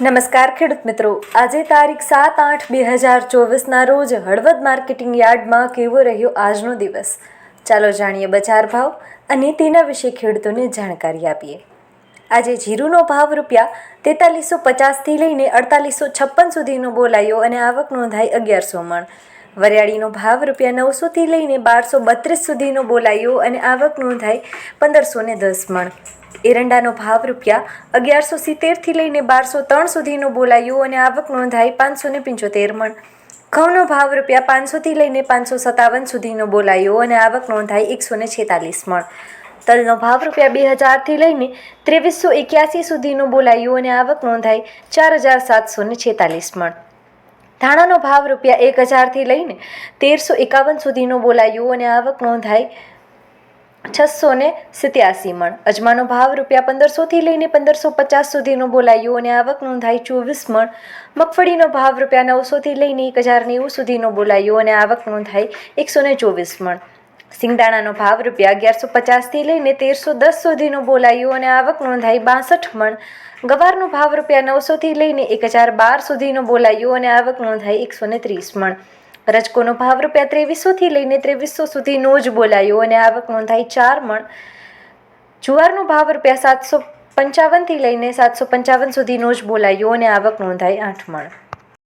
નમસ્કાર ખેડૂત મિત્રો. આજે તારીખ સાત આઠ બે હજાર ચોવીસના રોજ હળવદ માર્કેટિંગ યાર્ડમાં કેવો રહ્યો આજનો દિવસ? ચાલો જાણીએ બજાર ભાવ અને તેના વિશે ખેડૂતોને જાણકારી આપીએ. આજે જીરુનો ભાવ રૂપિયા તેતાલીસો પચાસથી લઈને અડતાલીસો છપ્પન સુધીનો બોલાયો અને આવક નોંધાઈ અગિયારસો મણ. વરિયાળીનો ભાવ રૂપિયા નવસોથી લઈને બારસો બત્રીસ સુધીનો બોલાયો અને આવક નોંધાઈ પંદરસો ને દસ મણ. એરંડાનો ભાવ રૂપિયા અગિયારસો સિત્તેરથી લઈને બારસો ત્રણ સુધીનો બોલાયો અને આવક નોંધાઈ પાંચસો ને પંચોતેર મણ. ઘઉંનો ભાવ રૂપિયા પાંચસોથી લઈને પાંચસો સત્તાવન સુધીનો બોલાયો અને આવક નોંધાઈ એકસો ને છેતાલીસ મણ. તલનો ભાવ રૂપિયા બે હજારથી લઈને ત્રેવીસો એક્યાસી સુધીનો બોલાયો અને આવક નોંધાઈ ચાર હજાર સાતસો ને છેતાલીસ મણ. ધાણાનો ભાવ રૂપિયા એક હજારથી લઈને તેરસો એકાવન સુધીનો બોલાયો અને આવક નોંધાઈ છસો ને સિત્યાસી મણ. અજમાનો ભાવ રૂપિયા પંદરસોથી લઈને પંદરસો પચાસ સુધીનો બોલાયો અને આવક નોંધાઈ ચોવીસ મણ. મગફળીનો ભાવ રૂપિયા નવસોથી લઈને એક હજાર નેવું સુધીનો બોલાયો અને આવક નોંધાઈ એકસો ને ચોવીસ મણ. સિંગદાણાનો ભાવ રૂપિયા અગિયારસો પચાસથી લઈને તેરસો દસ સુધીનો બોલાયો અને આવક નોંધાઈ બાસઠ મણ. ગવારનો ભાવ રૂપિયા નવસોથી લઈને એક હજાર બાર સુધીનો બોલાયો અને આવક નોંધાઈ એકસો ને ત્રીસ મણ. રજકોનો ભાવ રૂપિયા ત્રેવીસોથી લઈને ત્રેવીસો સુધીનો જ બોલાયો અને આવક નોંધાઈ ચાર મણ. જુવારનો ભાવ રૂપિયા સાતસો પંચાવનથી લઈને સાતસો પંચાવન સુધીનો જ બોલાયો અને આવક નોંધાઈ આઠ મણ.